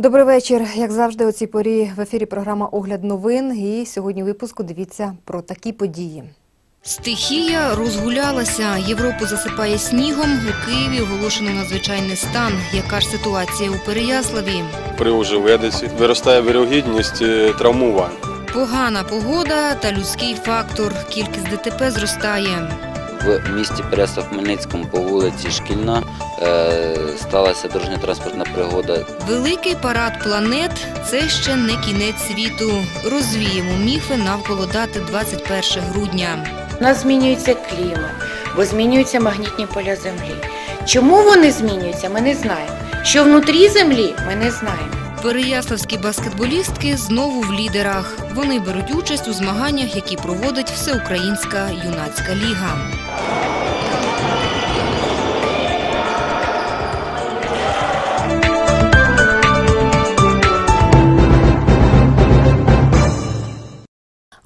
Добрий вечір. Як завжди, у цій порі в ефірі програма Огляд новин. І сьогодні у випуску дивіться про такі події. Стихія розгулялася. Європу засипає снігом. У Києві оголошено надзвичайний стан. Яка ж ситуація у Переяславі? при ожеледиці виростає вирогідність е, травмувань. Погана погода та людський фактор. Кількість ДТП зростає. В місті Переслав Хмельницькому по вулиці Шкільна е, сталася дорожньо-транспортна пригода. Великий парад планет це ще не кінець світу. Розвіємо міфи навколо дати 21 грудня. У нас змінюється клімат, бо змінюються магнітні поля Землі. Чому вони змінюються, ми не знаємо. Що внутрі землі, ми не знаємо. Переяславські баскетболістки знову в лідерах. Вони беруть участь у змаганнях, які проводить Всеукраїнська юнацька ліга.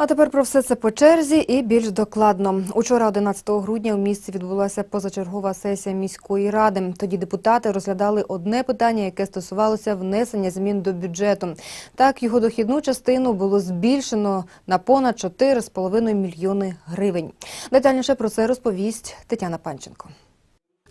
А тепер про все це по черзі і більш докладно. Учора, 11 грудня, у місті відбулася позачергова сесія міської ради. Тоді депутати розглядали одне питання, яке стосувалося внесення змін до бюджету. Так, його дохідну частину було збільшено на понад 4,5 мільйони гривень. Детальніше про це розповість Тетяна Панченко.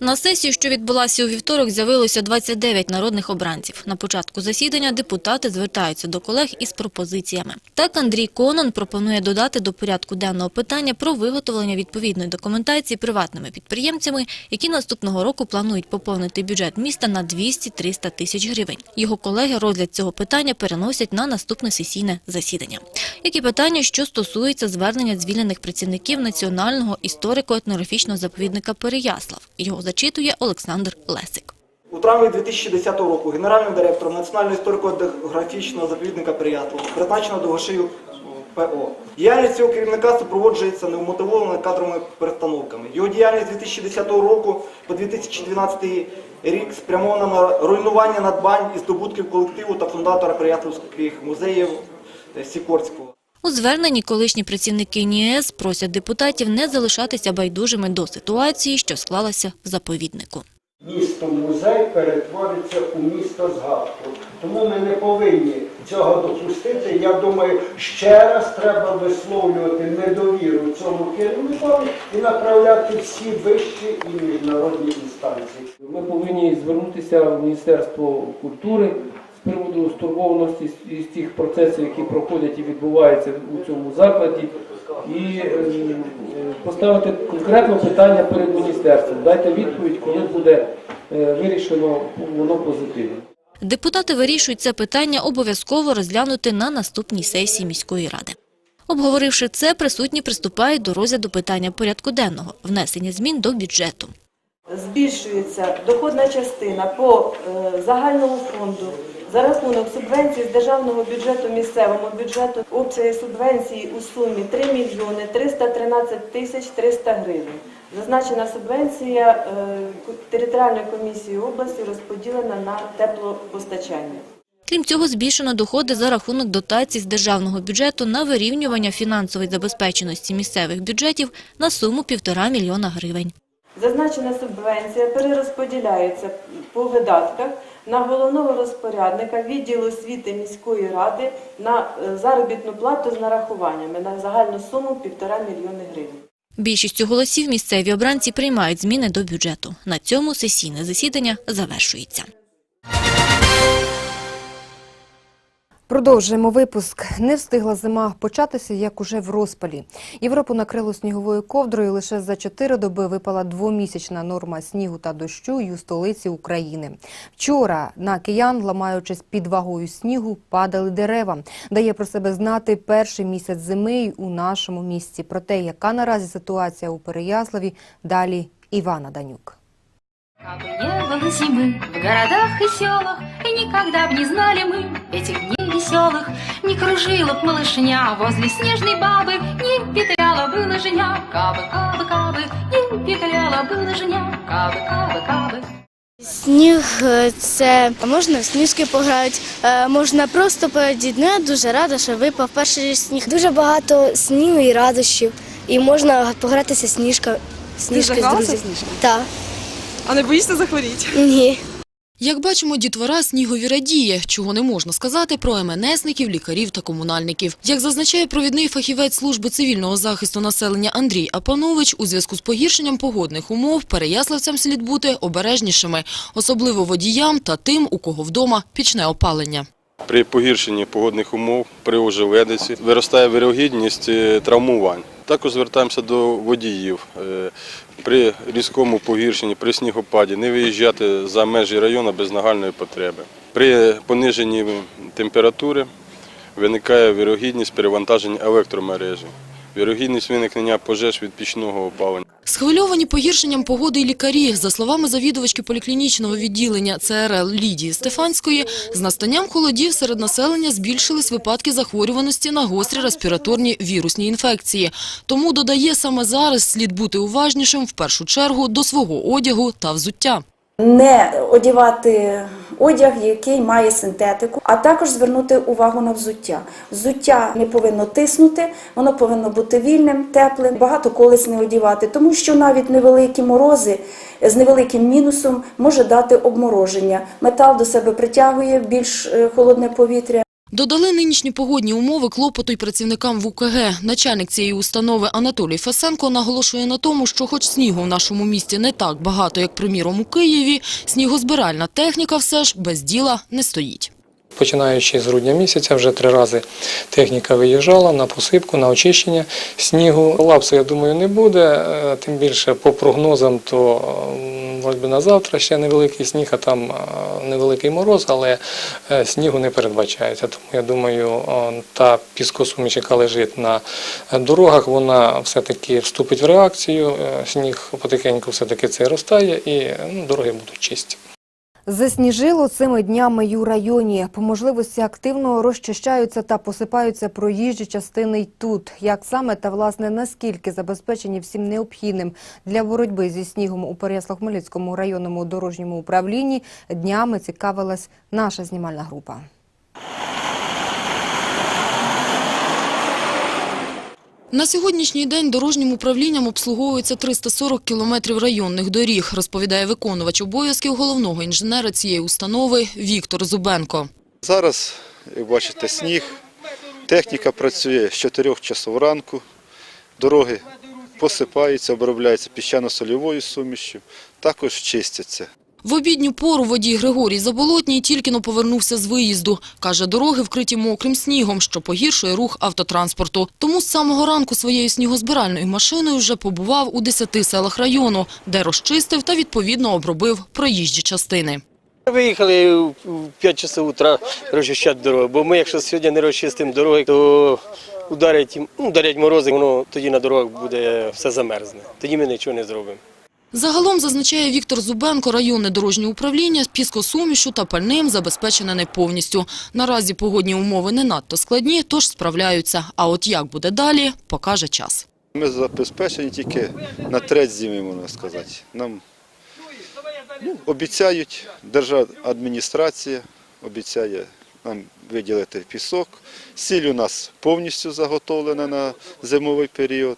На сесію, що відбулася у вівторок, з'явилося 29 народних обранців. На початку засідання депутати звертаються до колег із пропозиціями. Так Андрій Конон пропонує додати до порядку денного питання про виготовлення відповідної документації приватними підприємцями, які наступного року планують поповнити бюджет міста на 200-300 тисяч гривень. Його колеги розгляд цього питання переносять на наступне сесійне засідання. Як і питання, що стосується звернення звільнених працівників Національного історико-етнографічного заповідника Переяслав. Його зачитує Олександр Лесик. У травні 2010 року генеральним директором Національного історико-географічного заповідника Переяслав призначено Довгошию ПО. Діяльність цього керівника супроводжується невмотивованими кадровими перестановками. Його діяльність з 2010 року по 2012 рік спрямована на руйнування надбань і здобутків колективу та фундатора Переяславських музеїв е, Сікорського. У зверненні колишні працівники НІЕС просять депутатів не залишатися байдужими до ситуації, що склалася в заповіднику. місто музей перетвориться у місто згадку. Тому ми не повинні цього допустити. Я думаю, ще раз треба висловлювати недовіру цьому керівникові і направляти всі вищі і міжнародні інстанції. Ми повинні звернутися в Міністерство культури з приводу стурбованості з- із тих процесів, які проходять і відбуваються у цьому закладі, і е, е, поставити конкретне питання перед міністерством. Дайте відповідь, коли буде е, вирішено воно позитивно. Депутати вирішують це питання обов'язково розглянути на наступній сесії міської ради. Обговоривши це, присутні приступають до розгляду питання порядку денного – внесення змін до бюджету. збільшується доходна частина по загальному фонду за рахунок субвенцій з державного бюджету місцевому бюджету обсяги субвенції у сумі 3 мільйони 313 тисяч 300 гривень. Зазначена субвенція е, територіальної комісії області розподілена на теплопостачання. Крім цього, збільшено доходи за рахунок дотацій з державного бюджету на вирівнювання фінансової забезпеченості місцевих бюджетів на суму півтора мільйона гривень. Зазначена субвенція перерозподіляється по видатках на головного розпорядника відділу освіти міської ради на е, заробітну плату з нарахуваннями на загальну суму 1,5 мільйони гривень. Більшістю голосів місцеві обранці приймають зміни до бюджету. На цьому сесійне засідання завершується. Продовжуємо випуск. Не встигла зима початися, як уже в розпалі. Європу накрило сніговою ковдрою. Лише за чотири доби випала двомісячна норма снігу та дощу й у столиці України. Вчора на киян, ламаючись під вагою снігу, падали дерева. Дає про себе знати перший місяць зими й у нашому місті. Про те, яка наразі ситуація у Переяславі, далі Івана Данюк. Кабы не было зимы в городах и селах, И никогда б не знали мы этих дней веселых, Не кружила б малышня возле снежной бабы, Не петляла бы лыжня, кабы, кабы, кабы, Не петляла бы лыжня, кабы, кабы, кабы. Сніг е, це можна в сніжки пограють, е, можна просто порадіти. Ну, я дуже рада, що випав перший сніг. Дуже багато снігу і радощів. І можна погратися сніжка, сніжки з друзями. Так. А не боїшся захворіти? Ні. Як бачимо, дітвора снігові радіє, чого не можна сказати про МНСників, лікарів та комунальників. Як зазначає провідний фахівець служби цивільного захисту населення Андрій Апанович, у зв'язку з погіршенням погодних умов переяславцям слід бути обережнішими, особливо водіям та тим, у кого вдома пічне опалення. При погіршенні погодних умов при ожеледиці виростає вірогідність е, травмувань. Також звертаємося до водіїв. При різкому погіршенні, при снігопаді не виїжджати за межі району без нагальної потреби. При пониженні температури виникає вірогідність перевантаження електромережі, вірогідність виникнення пожеж від пічного опалення. Схвильовані погіршенням погоди й лікарі, за словами завідувачки поліклінічного відділення ЦРЛ Лідії Стефанської, з настанням холодів серед населення збільшились випадки захворюваності на гострі респіраторні вірусні інфекції. Тому, додає, саме зараз слід бути уважнішим в першу чергу до свого одягу та взуття. Не одягати одяг, який має синтетику, а також звернути увагу на взуття. Взуття не повинно тиснути, воно повинно бути вільним, теплим, багато колись не одягати, тому що навіть невеликі морози з невеликим мінусом може дати обмороження. Метал до себе притягує більш е, холодне повітря. Додали нинішні погодні умови клопоту й працівникам ВУКГ. Начальник цієї установи Анатолій Фесенко наголошує на тому, що хоч снігу в нашому місті не так багато, як, приміром, у Києві, снігозбиральна техніка все ж без діла не стоїть. Починаючи з грудня місяця, вже три рази техніка виїжджала на посипку, на очищення снігу. Лапсу, я думаю, не буде. е, Тим більше по прогнозам, то би на завтра ще невеликий сніг, а там е, невеликий мороз, але е, снігу не передбачається. Тому я думаю, та піскосуміш, яка лежить на дорогах, вона все-таки вступить в реакцію. Сніг потихеньку все-таки це розтає і ну, дороги будуть чисті. Засніжило цими днями й у районі. По можливості активно розчищаються та посипаються проїжджі частини й тут. Як саме та власне наскільки забезпечені всім необхідним для боротьби зі снігом у Переяслав-Хмельницькому районному дорожньому управлінні днями цікавилась наша знімальна група. На сьогоднішній день дорожнім управлінням обслуговується 340 кілометрів районних доріг, розповідає виконувач обов'язків головного інженера цієї установи Віктор Зубенко. Зараз, як бачите, сніг, техніка працює з 4 часов ранку, дороги посипаються, обробляються піщано-сольовою сумішю, також чистяться. В обідню пору водій Григорій Заболотній тільки-но повернувся з виїзду. Каже, дороги вкриті мокрим снігом, що погіршує рух автотранспорту. Тому з самого ранку своєю снігозбиральною машиною вже побував у 10 селах району, де розчистив та відповідно обробив проїжджі частини. Виїхали в 5 часов утра розчищати дорогу, бо ми, якщо сьогодні не розчистимо дороги, то ударять, ну, ударять морози, воно тоді на дорогах буде все замерзне. Тоді ми нічого не зробимо. Загалом, зазначає Віктор Зубенко, районне дорожнє управління піскосумішу та пальним забезпечене не повністю. Наразі погодні умови не надто складні, тож справляються. А от як буде далі, покаже час. Ми забезпечені тільки на треть зими, можна сказати. Нам ну, обіцяють, держадміністрація обіцяє нам виділити пісок. Сіль у нас повністю заготовлена на зимовий період.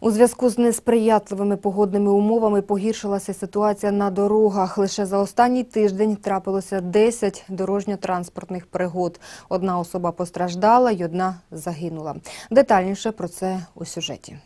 У зв'язку з несприятливими погодними умовами погіршилася ситуація на дорогах. Лише за останній тиждень трапилося 10 дорожньо-транспортних пригод. Одна особа постраждала й одна загинула. Детальніше про це у сюжеті.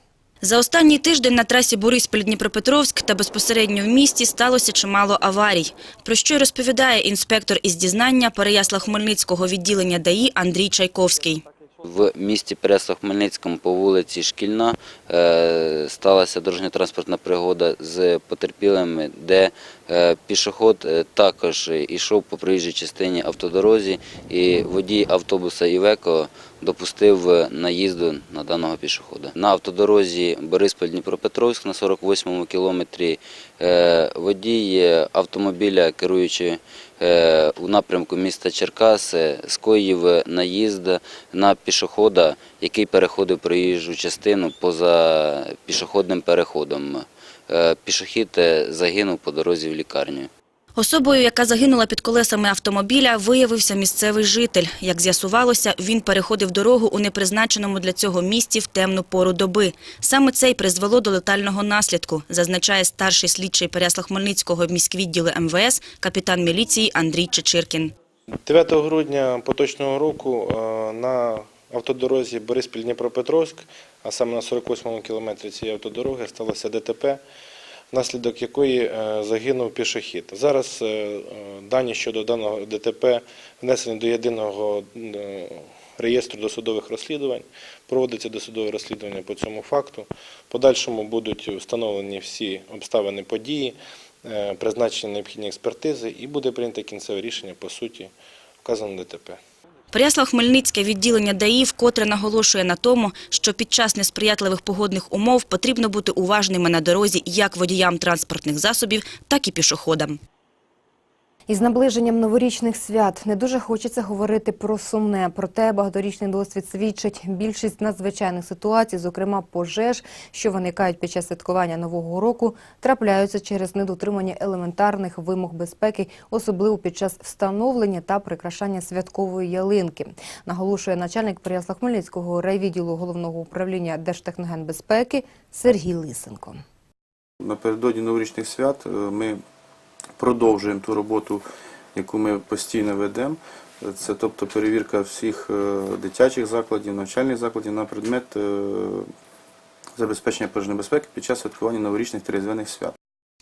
За останній тиждень на трасі Бориспіль-Дніпропетровськ та безпосередньо в місті сталося чимало аварій. Про що й розповідає інспектор із дізнання Переяслав-Хмельницького відділення ДАІ Андрій Чайковський. В місті Переяслав-Хмельницькому по вулиці Шкільна е, сталася дорожньо-транспортна пригода з потерпілими, де е, пішоход е, також йшов по проїжджій частині автодорозі, і водій автобуса Івеко допустив наїзду на даного пішохода. На автодорозі Борисполь-Дніпропетровськ на 48-му кілометрі водій автомобіля, керуючи у напрямку міста Черкас, е, скоїв наїзд на пішохода, який переходив проїжджу частину поза пішохідним переходом. Е, Пішохід е, загинув по дорозі в лікарню. Особою, яка загинула під колесами автомобіля, виявився місцевий житель. Як з'ясувалося, він переходив дорогу у непризначеному для цього місці в темну пору доби. Саме це й призвело до летального наслідку, зазначає старший слідчий Переяслав-Хмельницького міськвідділу МВС капітан міліції Андрій Чечиркін. 9 грудня поточного року е, на автодорозі Бориспіль-Дніпропетровськ, а саме на 48-му кілометрі цієї автодороги, сталося ДТП, внаслідок якої е, загинув пішохід. Зараз е, е, дані щодо даного ДТП внесені до єдиного реєстру досудових розслідувань. Проводиться досудове розслідування по цьому факту. Подальшому будуть встановлені всі обставини події, призначені необхідні експертизи і буде прийнято кінцеве рішення по суті вказаного ДТП. Переяслав-Хмельницьке відділення ДАІ вкотре наголошує на тому, що під час несприятливих погодних умов потрібно бути уважними на дорозі як водіям транспортних засобів, так і пішоходам. Із наближенням новорічних свят не дуже хочеться говорити про сумне. Проте багаторічний досвід свідчить більшість надзвичайних ситуацій, зокрема пожеж, що виникають під час святкування нового року, трапляються через недотримання елементарних вимог безпеки, особливо під час встановлення та прикрашання святкової ялинки. Наголошує начальник Переяслав-Хмельницького райвідділу головного управління Держтехногенбезпеки Сергій Лисенко. Напередодні новорічних свят е, ми продовжуємо ту роботу, яку ми постійно ведемо. Це тобто перевірка всіх е, дитячих закладів, навчальних закладів на предмет е, забезпечення пожежної безпеки під час святкування новорічних та різдвяних свят.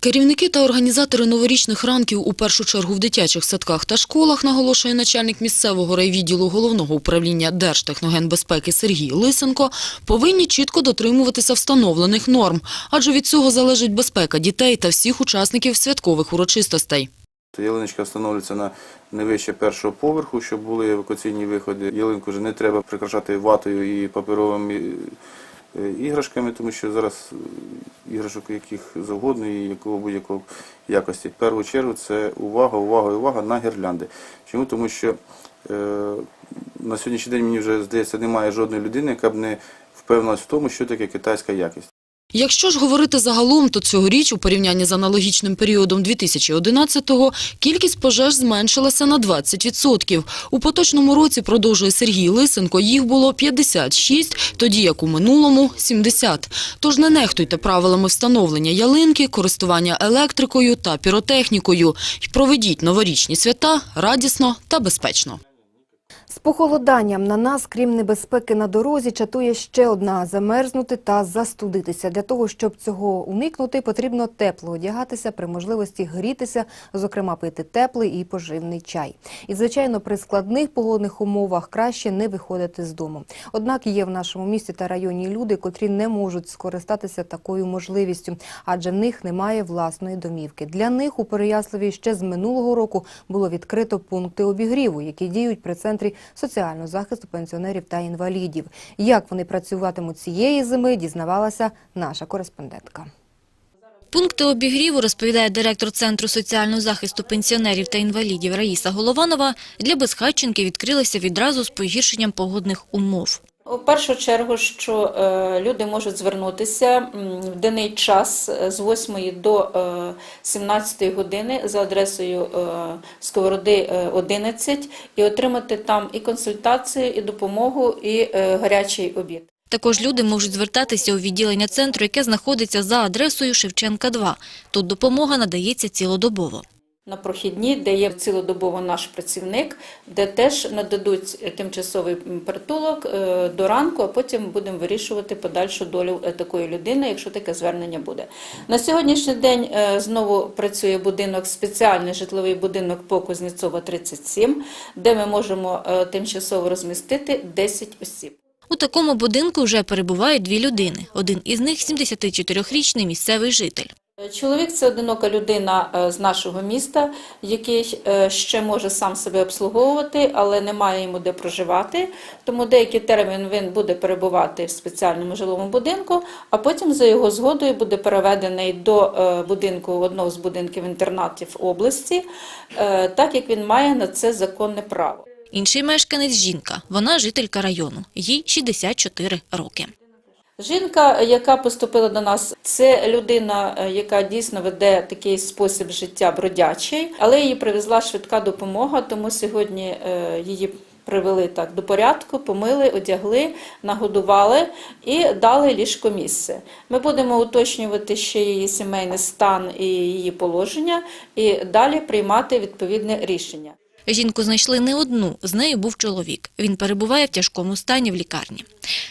Керівники та організатори новорічних ранків у першу чергу в дитячих садках та школах, наголошує начальник місцевого райвідділу головного управління Держтехногенбезпеки Сергій Лисенко, повинні чітко дотримуватися встановлених норм, адже від цього залежить безпека дітей та всіх учасників святкових урочистостей. То ялиночка встановлюється на не вище першого поверху, щоб були евакуаційні виходи. Ялинку вже не треба прикрашати ватою і паперовими іграшками, тому що зараз е, іграшок яких завгодно і якого будь-якого якості. В першу чергу це увага, увага увага на гірлянди. Чому? Тому що е, на сьогоднішній день мені вже здається немає жодної людини, яка б не впевнилась в тому, що таке китайська якість. Якщо ж говорити загалом, то цьогоріч у порівнянні з аналогічним періодом 2011-го кількість пожеж зменшилася на 20%. У поточному році, продовжує Сергій Лисенко, їх було 56, тоді як у минулому – 70. Тож не нехтуйте правилами встановлення ялинки, користування електрикою та піротехнікою. І проведіть новорічні свята радісно та безпечно. З похолоданням на нас, крім небезпеки на дорозі, чатує ще одна – замерзнути та застудитися. Для того, щоб цього уникнути, потрібно тепло одягатися, при можливості грітися, зокрема пити теплий і поживний чай. І, звичайно, при складних погодних умовах краще не виходити з дому. Однак є в нашому місті та районі люди, котрі не можуть скористатися такою можливістю, адже в них немає власної домівки. Для них у Переяславі ще з минулого року було відкрито пункти обігріву, які діють при центрі соціального захисту пенсіонерів та інвалідів. Як вони працюватимуть цієї зими, дізнавалася наша кореспондентка. Пункти обігріву, розповідає директор Центру соціального захисту пенсіонерів та інвалідів Раїса Голованова, для безхатченки відкрилися відразу з погіршенням погодних умов. У першу чергу, що е, люди можуть звернутися в денний час е, з 8 до е, 17 години за адресою е, Сковороди е, 11 і отримати там і консультацію, і допомогу, і е, гарячий обід. Також люди можуть звертатися у відділення центру, яке знаходиться за адресою Шевченка 2. Тут допомога надається цілодобово. На прохідні, де є цілодобово наш працівник, де теж нададуть тимчасовий притулок е, до ранку, а потім будемо вирішувати подальшу долю е, такої людини, якщо таке звернення буде. На сьогоднішній день е, знову працює будинок, спеціальний житловий будинок по Кузнєцова 37, де ми можемо тимчасово розмістити 10 осіб. У такому будинку вже перебувають дві людини. Один із них – 74-річний місцевий житель. Чоловік це одинока людина е, з нашого міста, який е, ще може сам себе обслуговувати, але немає йому де проживати. Тому деякий термін він буде перебувати в спеціальному жилому будинку, а потім за його згодою буде переведений до е, будинку одного з будинків інтернатів області, так як він має на це законне право. Інший мешканець – жінка. Вона жителька району. Їй 64 роки. Жінка, яка поступила до нас, це людина, е, яка дійсно веде такий спосіб життя бродячий, але її привезла швидка допомога, тому сьогодні е, її привели так до порядку, помили, одягли, нагодували і дали ліжкомісце. Ми будемо уточнювати ще її сімейний стан і її положення, і далі приймати відповідне рішення. Жінку знайшли не одну, з нею був чоловік. Він перебуває в тяжкому стані в лікарні.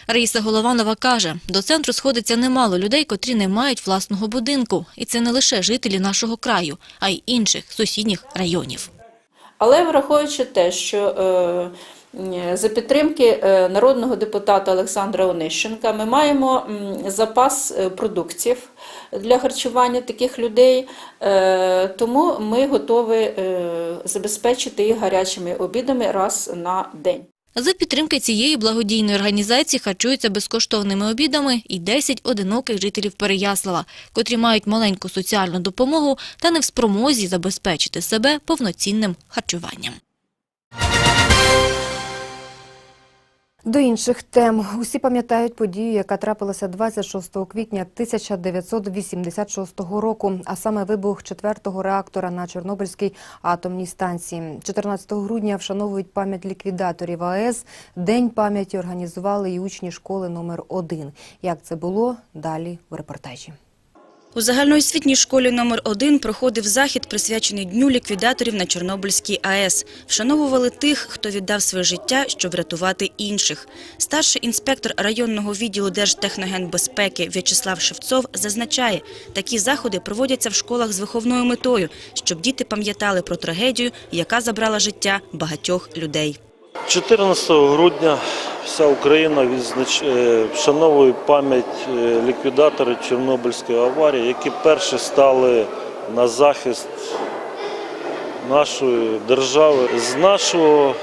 Раїса Голованова каже, до центру сходиться немало людей, котрі не мають власного будинку. І це не лише жителі нашого краю, а й інших сусідніх районів. Але враховуючи те, що е, за підтримки е, народного депутата Олександра Онищенка ми маємо запас е, продуктів для харчування таких людей, е, тому ми готові е, забезпечити їх гарячими обідами раз на день. За підтримки цієї благодійної організації харчуються безкоштовними обідами і 10 одиноких жителів Переяслава, котрі мають маленьку соціальну допомогу та не в спромозі забезпечити себе повноцінним харчуванням. До інших тем усі пам'ятають подію, яка трапилася 26 квітня 1986 року, а саме вибух четвертого реактора на Чорнобильській атомній станції. 14 грудня вшановують пам'ять ліквідаторів АЕС. День пам'яті організували і учні школи номер 1 Як це було далі в репортажі? У загальноосвітній школі номер 1 проходив захід, присвячений Дню ліквідаторів на Чорнобильській АЕС. Вшановували тих, хто віддав своє життя, щоб врятувати інших. Старший інспектор районного відділу Держтехногенбезпеки В'ячеслав Шевцов зазначає, такі заходи проводяться в школах з виховною метою, щоб діти пам'ятали про трагедію, яка забрала життя багатьох людей. 14 грудня вся Україна е, вшановує пам'ять е, ліквідаторів Чорнобильської аварії, які перші стали на захист нашої держави. З нашого,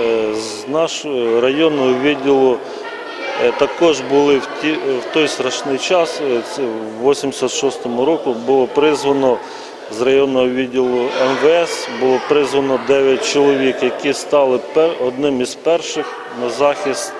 е, з нашого районного відділу також були в, ті, в той страшний час, в 86-му року, було призвано з районного відділу МВС було призвано 9 чоловік, які стали пер- одним із перших на захист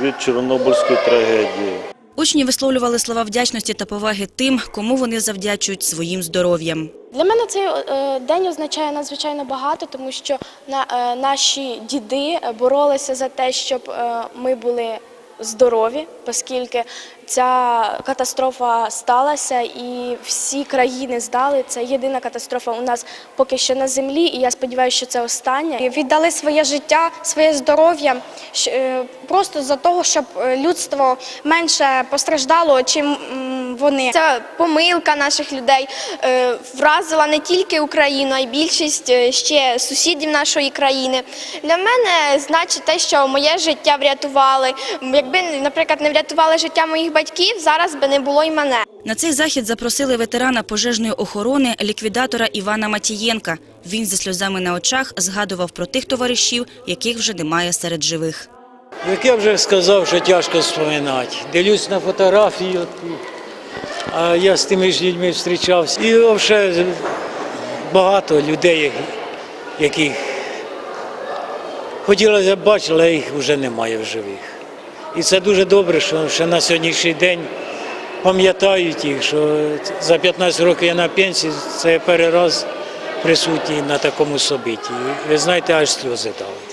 від Чорнобильської трагедії. Учні висловлювали слова вдячності та поваги тим, кому вони завдячують своїм здоров'ям. Для мене цей е, день означає надзвичайно багато, тому що на, е, наші діди боролися за те, щоб е, ми були здорові, оскільки ця катастрофа сталася і всі країни здали. Це єдина катастрофа у нас поки що на землі, і я сподіваюся, що це остання. Віддали своє життя, своє здоров'я е, просто за того, щоб е, людство менше постраждало, чим вони. Ця помилка наших людей е, вразила не тільки Україну, а й більшість е, ще сусідів нашої країни. Для мене значить те, що моє життя врятували. Якби, наприклад, не врятували життя моїх батьків, зараз би не було й мене. На цей захід запросили ветерана пожежної охорони, ліквідатора Івана Матієнка. Він зі сльозами на очах згадував про тих товаришів, яких вже немає серед живих. Як я вже сказав, що тяжко споминати. Дивлюсь на фотографії, от, а я з тими ж людьми зустрічався. І взагалі багато людей, яких хотілося б бачити, але їх вже немає в живих. І це дуже добре, що ще на сьогоднішній день пам'ятають їх, що за 15 років я на пенсії, це перший раз присутній на такому собиті. Ви знаєте, аж сльози дали.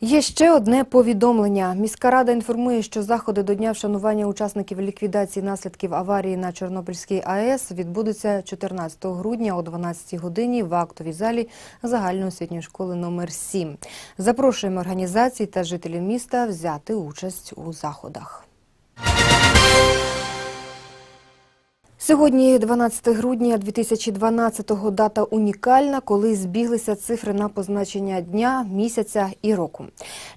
Є ще одне повідомлення. Міська рада інформує, що заходи до дня вшанування учасників ліквідації наслідків аварії на Чорнобильській АЕС відбудуться 14 грудня о 12 годині в актовій залі загальноосвітньої школи номер 7. Запрошуємо організації та жителів міста взяти участь у заходах. Сьогодні, 12 грудня 2012-го, дата унікальна, коли збіглися цифри на позначення дня, місяця і року.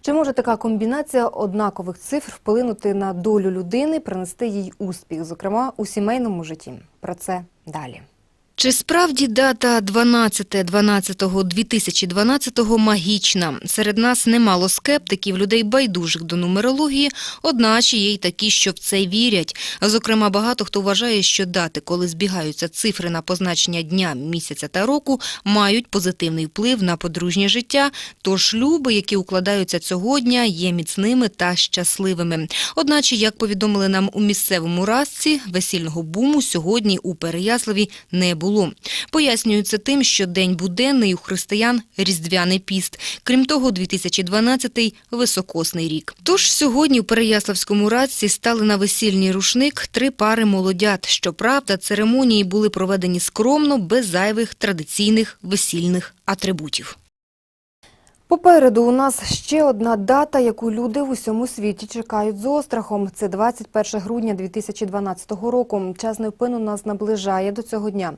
Чи може така комбінація однакових цифр вплинути на долю людини, принести їй успіх, зокрема у сімейному житті? Про це далі. Чи справді дата 12.12.2012 магічна? Серед нас немало скептиків, людей байдужих до нумерології, одначе є й такі, що в це вірять. Зокрема, багато хто вважає, що дати, коли збігаються цифри на позначення дня, місяця та року, мають позитивний вплив на подружнє життя, тож шлюби, які укладаються цього дня, є міцними та щасливими. Одначе, як повідомили нам у місцевому разці, весільного буму сьогодні у Переяславі не було. Пояснюють це тим, що день буденний у християн – різдвяний піст. Крім того, 2012-й – високосний рік. Тож сьогодні у Переяславському радці стали на весільний рушник три пари молодят. Щоправда, церемонії були проведені скромно, без зайвих традиційних весільних атрибутів. Попереду у нас ще одна дата, яку люди в усьому світі чекають з острахом. Це 21 грудня 2012 року. Час невпинно нас наближає до цього дня.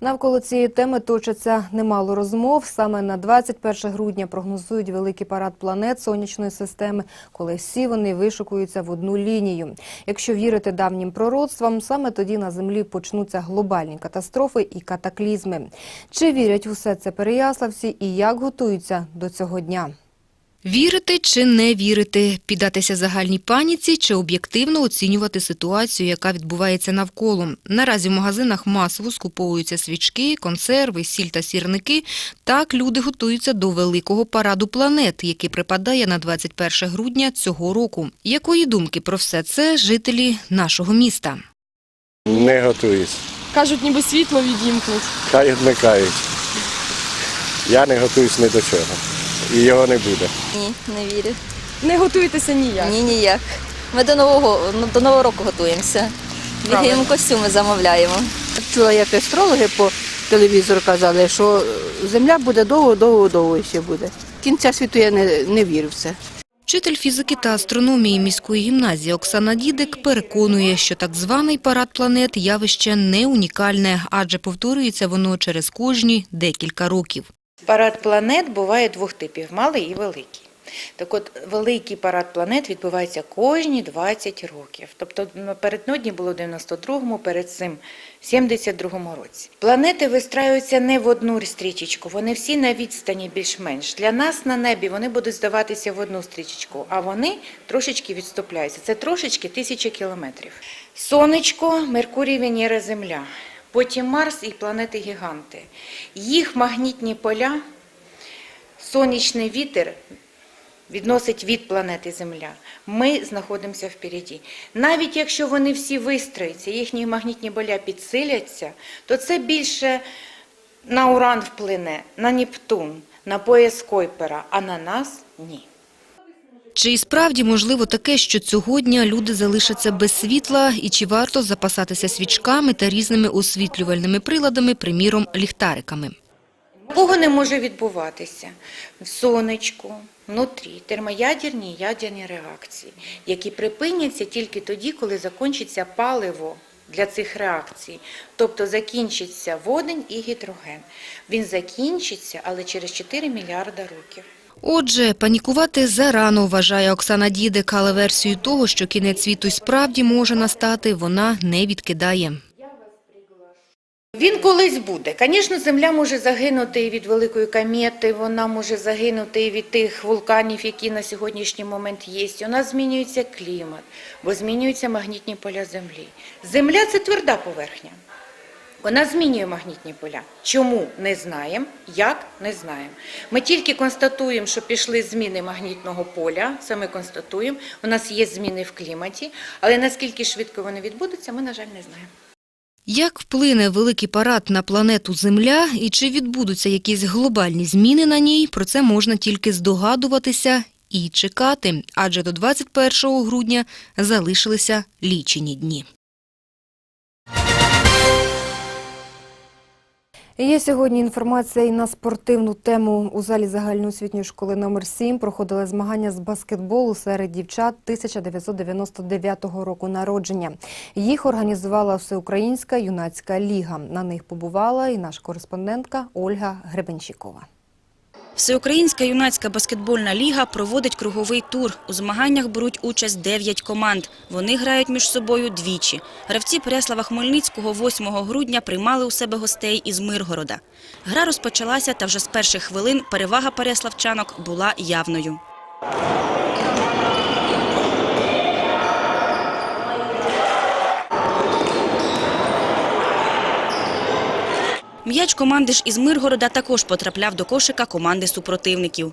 Навколо цієї теми точиться немало розмов. Саме на 21 грудня прогнозують великий парад планет сонячної системи, коли всі вони вишукуються в одну лінію. Якщо вірити давнім пророцтвам, саме тоді на землі почнуться глобальні катастрофи і катаклізми. Чи вірять у все це переяславці і як готуються до цього дня? Вірити чи не вірити, піддатися загальній паніці чи об'єктивно оцінювати ситуацію, яка відбувається навколо. Наразі в магазинах масово скуповуються свічки, консерви, сіль та сірники. Так люди готуються до великого параду планет, який припадає на 21 грудня цього року. Якої думки про все це жителі нашого міста? Не готуюсь. Кажуть, ніби світло відімкнуть. Хай вмикають. Я не готуюсь ні до чого. І його не буде. Ні, не вірю. Не готуєтеся ніяк? Ні, ніяк. Ми до нового до нового року готуємося. Бігаємо костюми, замовляємо. Чула, як астрологи по телевізору казали, що земля буде довго, довго, довго ще буде. Кінця світу я не, не вірю в це. Вчитель фізики та астрономії міської гімназії Оксана Дідик переконує, що так званий парад планет – явище не унікальне, адже повторюється воно через кожні декілька років. Парад планет буває двох типів малий і великий. Так от, великий парад планет відбувається кожні 20 років. Тобто напередодні було в 92-му, перед цим в 72-му році. Планети вистраюються не в одну стрічечку, вони всі на відстані більш-менш. Для нас на небі вони будуть здаватися в одну стрічечку, а вони трошечки відступляються. Це трошечки тисячі кілометрів. Сонечко, Меркурій, Венера, Земля. Потім Марс і планети-гіганти. Їх магнітні поля, сонячний вітер відносить від планети Земля. Ми знаходимося впереді. Навіть якщо вони всі вистроються, їхні магнітні поля підсиляться, то це більше на Уран вплине, на Нептун, на пояс Койпера, а на нас ні. Чи і справді можливо таке, що цього дня люди залишаться без світла, і чи варто запасатися свічками та різними освітлювальними приладами, приміром, ліхтариками? Такого не може відбуватися в сонечку, внутрі, термоядерні і ядерні реакції, які припиняться тільки тоді, коли закінчиться паливо для цих реакцій. Тобто закінчиться водень і гідроген. Він закінчиться, але через 4 мільярда років. Отже, панікувати зарано, вважає Оксана Дідик, але версію того, що кінець світу справді може настати, вона не відкидає. Він колись буде. Звісно, Земля може загинути і від великої комети, вона може загинути і від тих вулканів, які на сьогоднішній момент є. У нас змінюється клімат, бо змінюються магнітні поля Землі. Земля – це тверда поверхня. Вона змінює магнітні поля. Чому не знаємо, як не знаємо. Ми тільки констатуємо, що пішли зміни магнітного поля. Це ми констатуємо. У нас є зміни в кліматі, але наскільки швидко вони відбудуться, ми, на жаль, не знаємо. Як вплине великий парад на планету Земля і чи відбудуться якісь глобальні зміни на ній, про це можна тільки здогадуватися і чекати, адже до 21 грудня залишилися лічені дні. Є сьогодні інформація і на спортивну тему. У залі загальноосвітньої школи номер 7 проходили змагання з баскетболу серед дівчат 1999 року народження. Їх організувала Всеукраїнська юнацька ліга. На них побувала і наша кореспондентка Ольга Гребенщикова. Всеукраїнська юнацька баскетбольна ліга проводить круговий тур. У змаганнях беруть участь 9 команд. Вони грають між собою двічі. Гравці Переслава Хмельницького 8 грудня приймали у себе гостей із Миргорода. Гра розпочалася, та вже з перших хвилин перевага переславчанок була явною. М'яч команди ж із Миргорода також потрапляв до кошика команди супротивників.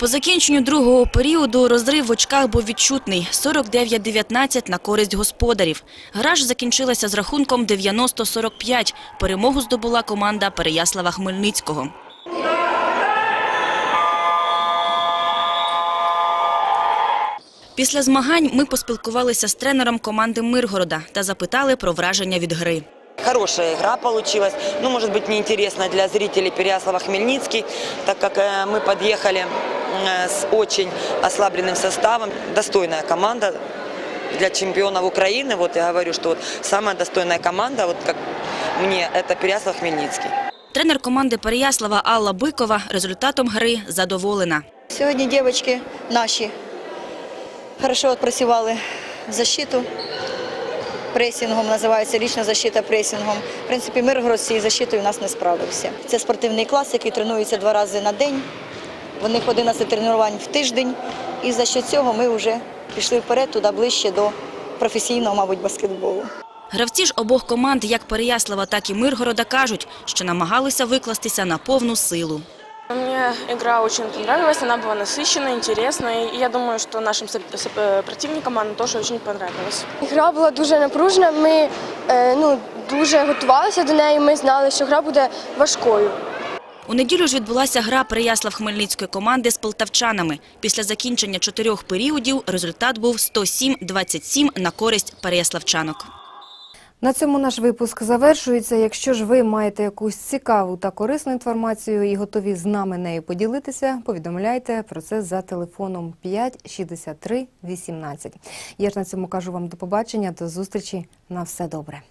По закінченню другого періоду розрив в очках був відчутний – 49-19 на користь господарів. Гра ж закінчилася з рахунком 90-45. Перемогу здобула команда Переяслава Хмельницького. Після змагань ми поспілкувалися з тренером команди Миргорода та запитали про враження від гри. Хорошая игра получилась. Ну, может быть, неинтересно для зрителей Переяслава-Хмельницкий, так как э, мы подъехали э, с очень ослабленным составом. Достойная команда для чемпионов Украины. Вот я говорю, что вот самая достойная команда, вот как мне, это Переяслав-Хмельницкий. Тренер команди Переяслава Алла Бикова результатом гри задоволена. Сьогодні дівчатки наші хорошо відпрацювали защиту. Пресінгом називається лічна защита пресінгом. В принципі, Миргород з цією защитою у нас не справився. Це спортивний клас, який тренується два рази на день. В них 11 тренувань в тиждень. І за що цього ми вже пішли вперед, туди ближче до професійного, мабуть, баскетболу. Гравці ж обох команд, як Переяслава, так і Миргорода, кажуть, що намагалися викластися на повну силу. Мне игра очень понравилась, она была насыщенной, интересной. И я думаю, что нашим соп- соп- э, противникам она тоже очень понравилась. Гра була дуже напружена. Ми е, ну, дуже готувалися до неї. Ми знали, що гра буде важкою. У неділю ж відбулася гра Переяслав-Хмельницької команди з полтавчанами. Після закінчення чотирьох періодів результат був 107-27 на користь переяславчанок. На цьому наш випуск завершується. Якщо ж ви маєте якусь цікаву та корисну інформацію і готові з нами нею поділитися, повідомляйте про це за телефоном 56318. Я ж на цьому кажу вам до побачення, до зустрічі на все добре.